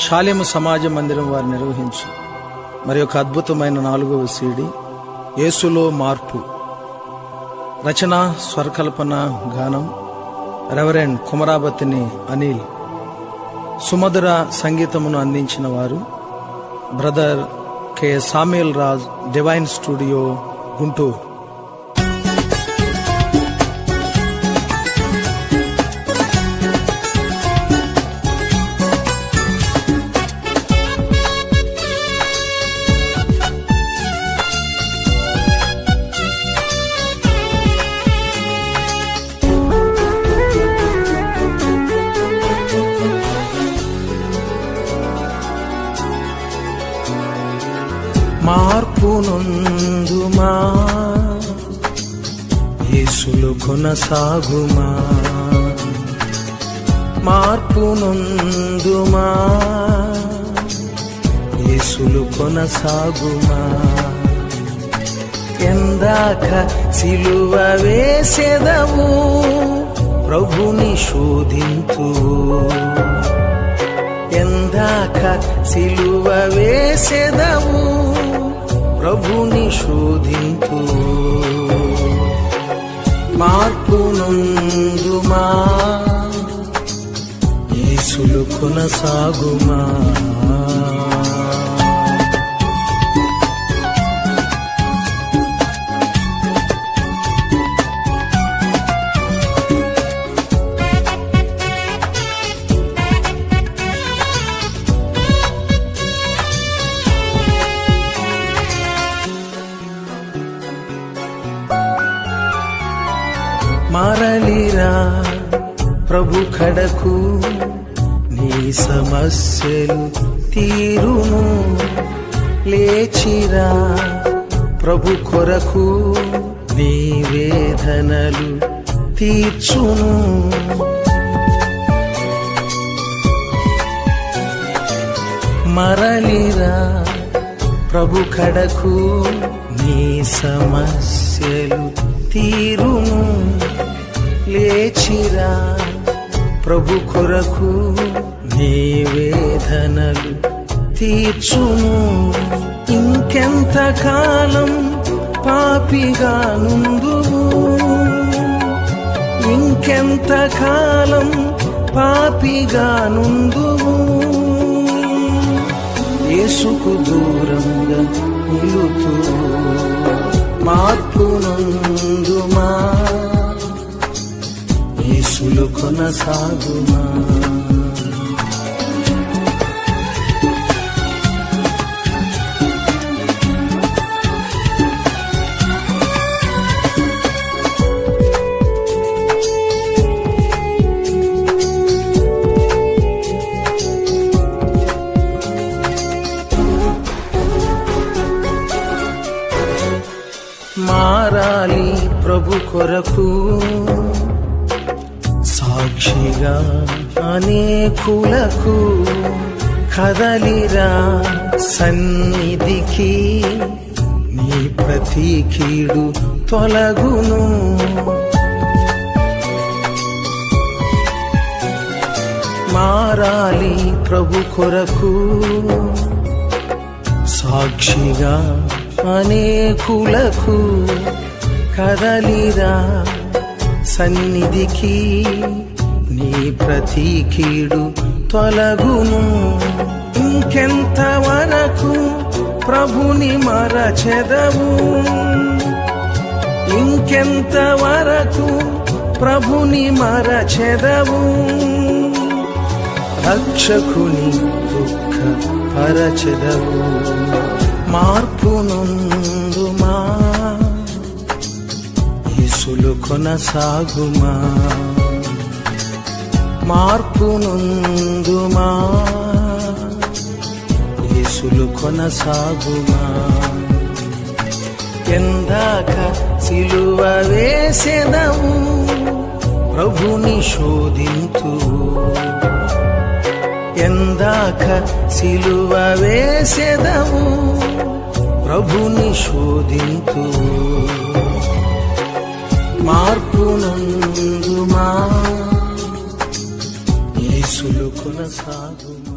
శాలేము సమాజ మందిరం వారు నిర్వహించు. మరి ఒక అద్భుతమైన నాలుగవ సీడి యేసులో మార్పు. రచన స్వరకల్పన గానం రెవరెండ్ కుమరాబతిని అనిల్. సుమధుర సంగీతమును అందించిన వారు brother K. Samuel Raj divine studio Guntur. మార్పు నొందుమా యేసులు కొనసాగుమా? మార్పు నొందుమా యేసులు కొనసాగుమా? ఎందాక సిలువ వేసెదవు ప్రభుని శోధింతు ఎందాక సిలువ వేసెదవు ప్రభుని శోధింతు మార్పు నుందుమా యేసులు కొనసాగుమా మరలిరా ప్రభు కడకు నీ సమస్యలు తీరును. లేచిరా ప్రభు కొరకు నీ వేదనలు తీర్చును. మరలిరా ప్రభు కడకు నీ సమస్యలు తీరును లేచిరా ప్రభు కొరకు నీ వేదనలు తీర్చును ఇంకెంత కాలం పాపిగా నుందువు ఇంకెంత కాలం పాపిగా నుందువు యేసుకు దూరంగా నిలుతూ మార్పు సాగుమా. మారాలి ప్రభు కొరకు. సాక్షిగా అనేకులకు కదలిరా సన్నిధికి. నీ ప్రతి కీడు తొలగును. మారాలి ప్రభు కొరకు. సాక్షిగా అనేకులకు కదలిరా సన్నిధికి. నీ ప్రతి కీడు తొలగును. ఇంకెంత వరకు ప్రభుని మరచెదవు. ఇంకెంత వరకు ప్రభుని మరచెదవు. రక్షకుని దుఃఖ పరచెదవు మార్పు నుందుమా యేసులు కొనసాగుమా? మార్పునుందుమా? యేసులు కొనసాగుమా? ఎందాక సిలువ వేసెదము ప్రభుని శోధింతు. ఎందాక సిలువ వేసెదము ప్రభుని శోధింతు. మార్పునందుమా? నందుమా యేసులు కొనసాగుమా